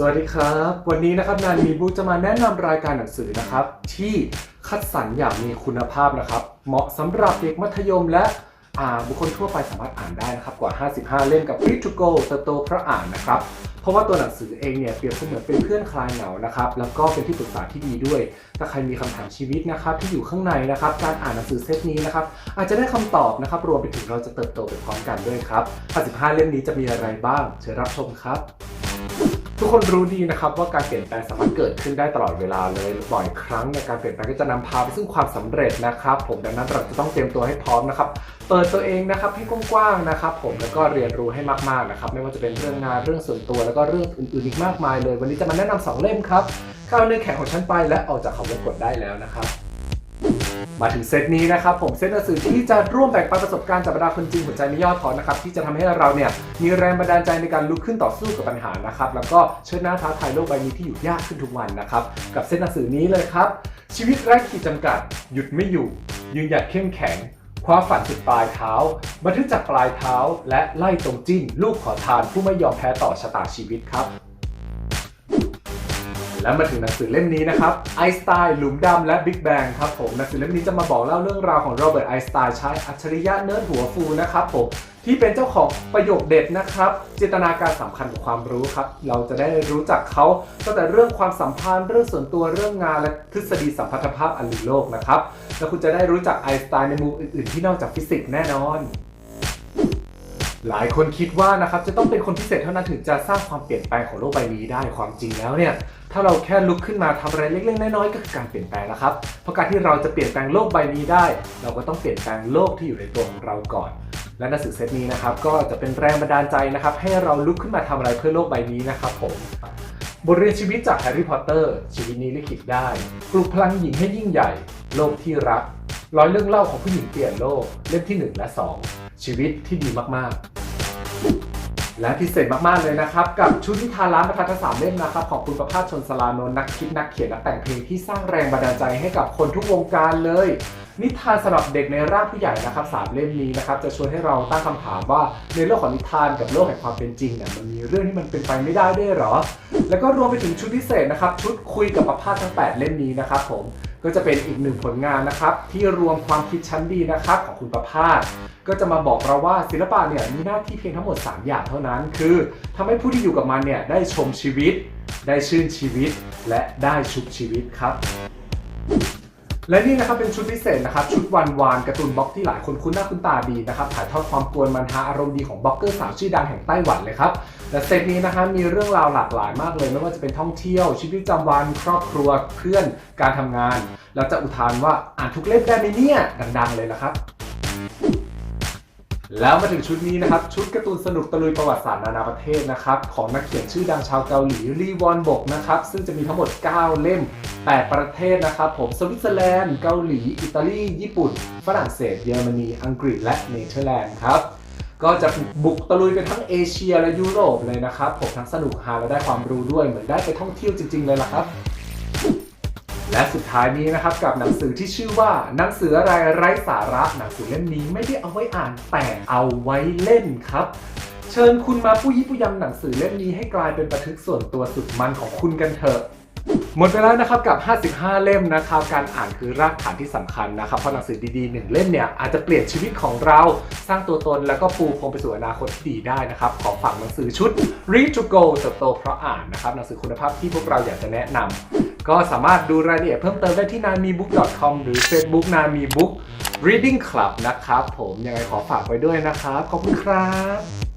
สวัสดีครับ วันนี้นะครับนานมีบุ๊กจะมาแนะนำรายการหนังสือนะครับ ที่คัดสรรอย่างมีคุณภาพนะครับ เหมาะสำหรับเด็กมัธยมและบุคคลทั่วไปสามารถอ่านได้นะครับกว่า 55 เล่มกับ Read to Go เติบโตเพราะอ่านนะครับ เพราะว่าตัวหนังสือเองเนี่ยเปรียบเสมือนเป็นเพื่อนคลายเหงานะครับ แล้วก็เป็นที่ปรึกษาที่ดีด้วย ถ้าใครมีคำถามชีวิตนะครับที่อยู่ข้างในนะครับ การอ่านหนังสือเซตนี้นะครับอาจจะได้คำตอบนะครับ รวมไปถึงเราจะเติบโตไปพร้อมกันด้วยครับ 55 เล่มนี้จะมีอะไรบ้าง เชิญรับชมครับ กคนรู้ดีนะครับว่าการเปลี่ยนแปลงสามารถเกิดขึ้นได้ตลอดเวลาเลยบ่อยครั้งในการเปลี่ยนแปลงก็จะนำพาไปซึ่งความสำเร็จนะครับ ผมดังนั้นเราจะต้องเตรียมตัวให้พร้อมนะครับเปิดตัวเองนะครับให้กว้างๆนะครับ ผมแล้วก็เรียนรู้ให้มากๆนะครับ ไม่ว่าจะเป็นเรื่องงานเรื่องส่วนตัว แล้วก็เรื่องอื่นๆอีกมากมายเลย วันนี้จะมาแนะนำสองเล่มครับเข้าเนื้อแข็งของฉันไปและออกจากเขาวงกดได้แล้วนะครับ มาถึงเซตนี้นะครับผมเซตหนังสือที่จะร่วมแบ่งปันประสบการณ์จากบรรดาคนจริงหัวใจไม่ย่อท้อนะครับที่จะทำให้เราเนี่ยมีแรงบันดาลใจในการลุกขึ้นต่อสู้กับปัญหานะครับแล้วก็เชิดหน้าท้าทายโลกใบนี้ที่อยู่ยากขึ้นทุกวันนะครับกับเซตหนังสือนี้เลยครับชีวิตไร้ขีดจำกัด หยุดไม่อยู่ ยืนหยัดเข้มแข็งคว้าฝันสุดปลายเท้าบันทึกจากปลายเท้า และไล่ตรงจิ้น ลูกขอทานผู้ไม่ยอมแพ้ต่อชะตาชีวิตครับ และมาถึงหนังสือเล่มนี้นะครับไอสไตน์หลุมดำและบิ๊กแบงครับผมหนังสือเล่มนี้จะมาบอกเล่าเรื่องราวของโรเบิร์ตไอสไตน์ชายอัจฉริยะเนิร์ดหัวฟูนะครับผมที่เป็นเจ้าของประโยคเด็ดนะครับจินตนาการสำคัญของความรู้ครับ เราจะได้รู้จักเขาตั้งแต่เรื่องความสัมพันธ์เรื่องส่วนตัวเรื่องงานและทฤษฎีสัมพัทธภาพอันลือโลกนะครับแล้วคุณจะได้รู้จักไอสไตน์ในมุมอื่นๆที่นอกจากฟิสิกส์แน่นอน หลายคนคิดว่านะครับจะต้องเป็นคนพิเศษเท่านั้นถึงจะสร้างความเปลี่ยนแปลงของโลกใบนี้ได้ความจริงแล้วเนี่ยถ้าเราแค่ลุกขึ้นมาทำอะไรเล็กๆน้อยๆก็คือการเปลี่ยนแปลงแล้วครับเพราะการที่เราจะเปลี่ยนแปลงโลกใบนี้ได้ เราก็ต้องเปลี่ยนแปลงโลกที่อยู่ในตัวของเราก่อน และหนังสือเซตนี้นะครับก็จะเป็นแรงบันดาลใจนะครับให้เราลุกขึ้นมาทำอะไรเพื่อโลกใบนี้นะครับผมบทเรียนชีวิตจากแฮร์รี่พอตเตอร์ชีวิตนี้ลิขิตได้ปลุกพลังหญิงให้ยิ่งใหญ่ โลกที่รักร้อยเรื่องเล่าของผู้หญิงเปลี่ยนโลกเล่มที่หนึ่งและสอง ชีวิตที่ดีมากๆ และพิเศษมากๆเลยนะครับ กับชุดนิทานร้านประทัดสามเล่มนะครับ ของคุณประภาสชนสลานนท์นักคิดนักเขียนนักแต่งเพลงที่สร้างแรงบันดาลใจให้กับคนทุกวงการเลย นิทานสำหรับเด็กในร่างผู้ใหญ่นะครับสามเล่มนี้นะครับจะชวนให้เราตั้งคำถามว่าในโลกของนิทานกับโลกแห่งความเป็นจริงเนี่ยมันมีเรื่องที่มันเป็นไปไม่ได้ด้วยหรอ แล้วก็รวมไปถึงชุดพิเศษนะครับชุดคุยกับประภาสทั้ง 8 เล่มนี้นะครับผม ก็จะเป็นอีกหนึ่งผลงานนะครับ ที่รวมความคิดชั้นดีนะครับของคุณประภาสก็จะมาบอกเราว่าศิลปะเนี่ยมีหน้าที่เพียงทั้งหมด 3 อย่างเท่านั้น คือทำให้ผู้ที่อยู่กับมันเนี่ยได้ชมชีวิต ได้ชื่นชีวิต และได้ชุบชีวิตครับ และนี่นะครับเป็นชุดพิเศษนะครับชุดวันวานการ์ตูนบล็อกที่หลายคนคุ้นหน้าคุ้นตาดีนะครับถ่ายทอดความกวนมันฮาอารมณ์ดีของบล็อกเกอร์สาวชื่อดังแห่งไต้หวันเลยครับและเซตนี้นะฮะมีเรื่องราวหลากหลายมากเลย ไม่ว่าจะเป็นท่องเที่ยวชีวิตประจำวันครอบครัวเพื่อนการทำงาน แล้วจะอุทานว่าอ่านทุกเล่มได้ไหมเนี่ยดัง ๆ เลยละครับ แล้วมาถึงชุดนี้นะครับ ชุดการ์ตูนสนุกตะลุยประวัติศาสตร์นานาประเทศนะครับ ของนักเขียนชื่อดังชาวเกาหลีรีวอนบกนะครับ ซึ่งจะมีทั้งหมด 9 เล่ม 8 ประเทศนะครับ ผมสวิตเซอร์แลนด์เกาหลี อิตาลี ญี่ปุ่น ฝรั่งเศส เยอรมนี อังกฤษและเนเธอร์แลนด์ครับก็จะบุกตะลุยไปทั้งเอเชียและยุโรปเลยนะครับ ผมทั้งสนุกฮาและได้ความรู้ด้วยเหมือนได้ไปท่องเที่ยวจริง ๆ เลยล่ะครับ และสุดท้ายนี้นะครับกับหนังสือที่ชื่อว่า หนังสืออะไรไร้สาระหนังสือเล่มนี้ไม่ได้เอาไว้อ่านแต่เอาไว้เล่นครับ เชิญคุณมาผู้ยี่ผู้ยำหนังสือเล่มนี้ให้กลายเป็นบันทึกส่วนตัวสุดมันของคุณกันเถอะหมดไปแล้วนะครับกับ 55 เล่มนะครับ การอ่านคือรากฐานที่สำคัญนะครับ เพราะหนังสือดีๆหนึ่งเล่มเนี่ยอาจจะเปลี่ยนชีวิตของเรา สร้างตัวตนแล้วก็ปูพรมไปสู่อนาคตที่ดีได้นะครับ ขอฝากหนังสือชุด Read to Go เติบโตเพราะอ่านนะครับ หนังสือคุณภาพที่พวกเราอยากจะแนะนำ ก็สามารถดูรายละเอียดเพิ่มเติมได้ที่ namibook.com หรือ Facebook nami book reading club นะครับผมยังไงขอฝากไว้ด้วยนะครับ ขอบคุณครับ